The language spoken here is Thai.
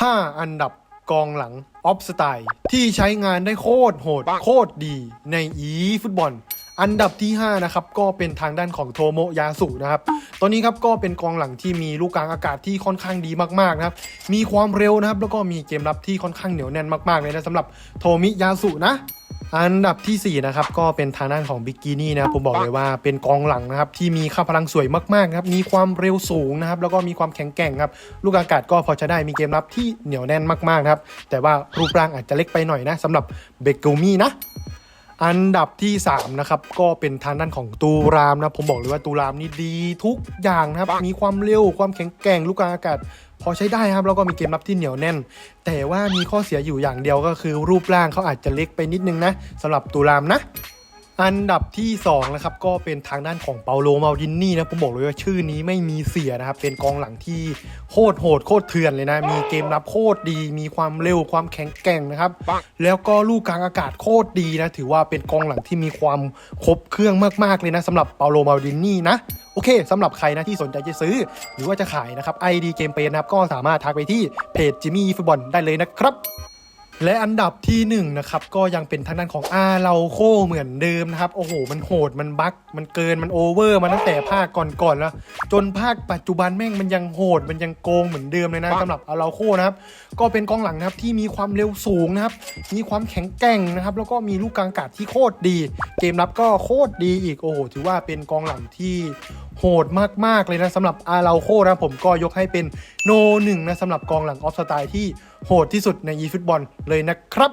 5 อันดับกองหลังออฟสไตล์ที่ใช้งานได้โคตรโหด โคตรดีในอีฟุตบอล อันดับที่ 5 นะครับ ก็เป็นทางด้านของโทโมยาสุนะครับ ตอนนี้ครับก็เป็นกองหลังที่มีลูกกลางอากาศที่ค่อนข้างดีมากๆนะครับ มีความเร็วนะครับ แล้วก็มีเกมรับที่ค่อนข้างเหนียวแน่นมากๆเลยนะสำหรับโทมิยาสุนะ อันดับทีสี่ 4 นะครับ ก็เป็นทางด้านของบิกกินี่นะครับผมบอกเลยว่าเป็นกองหลังนะครับ ที่มีค่าพลังสวยมากๆนะครับมีความเร็วสูงนะครับ แล้วก็มีความแข็งแกร่งครับ ลูกอากาศก็พอจะได้มีเกมรับที่เหนียวแน่นมากๆนะครับ แต่ว่ารูปร่างอาจจะเล็กไปหน่อยนะสำหรับเบเกลมี่นะอันดับที่ 3 นะครับ ก็เป็นทางด้านของตูรามนะผมบอกเลยว่าตูรามนี่ดีทุกอย่างนะครับ มีความเร็วความแข็งแกร่งลูกกลางอากาศ พอใช้ได้ครับแล้วก็มีเกมรับที่เหนียวแน่น แต่ว่ามีข้อเสียอยู่อย่างเดียวก็คือรูปร่างเขาอาจจะเล็กไปนิดนึงนะสำหรับตูรามนะ อันดับที่2นะครับก็เป็นทางด้านของเปาโลมาดินนี่นะผมบอกเลยว่าชื่อนี้ไม่มีเสียนะครับ เป็นกองหลังที่โคตรโหดโคตรเถื่อนเลยนะ มีเกมรับโคตรดี มีความเร็วความแข็งแกร่งนะครับ แล้วก็ลูกกลางอากาศโคตรดีนะ ถือว่าเป็นกองหลังที่มีความครบเครื่องมากๆเลยนะสำหรับเปาโลมาดินนี่นะโอเคสำหรับใครนะที่สนใจจะซื้อ หรือว่าจะขายนะครับ ID เกมเปนนะครับก็สามารถทักไปที่เพจจิมมี่ฟุตบอลได้เลยนะครับ และอันดับที่1นงนะครับก็ยังเป็นทางด้านของอาเราโคเหมือนเดิมนะครับ โอ้โห มันโหดมันบั๊กมันเกินมันโอเวอร์มาตั้งแต่ภาคก่อนๆแล้ว จนภาคปัจจุบันแม่งมันยังโหดมันยังโกงเหมือนเดิมเลยนะสำหรับอาเราโคนะครับก็เป็นกองหลังนะครับที่มีความเร็วสูงนะครับมีความแข็งแกร่งนะครับแล้วก็มีลูกกลางอากาศที่โคตรดี เกมรับก็โคตรดีอีกโอ้โหถือว่าเป็นกองหลังที่โหดมากๆเลยนะสำหรับอาเราโคนะผมก็ยกให้เป็นโนหนึ่งนะสำหรับกองหลังออฟสไตล์ที่โหดที่สุดใน e ฟุตบอลเลยนะครับ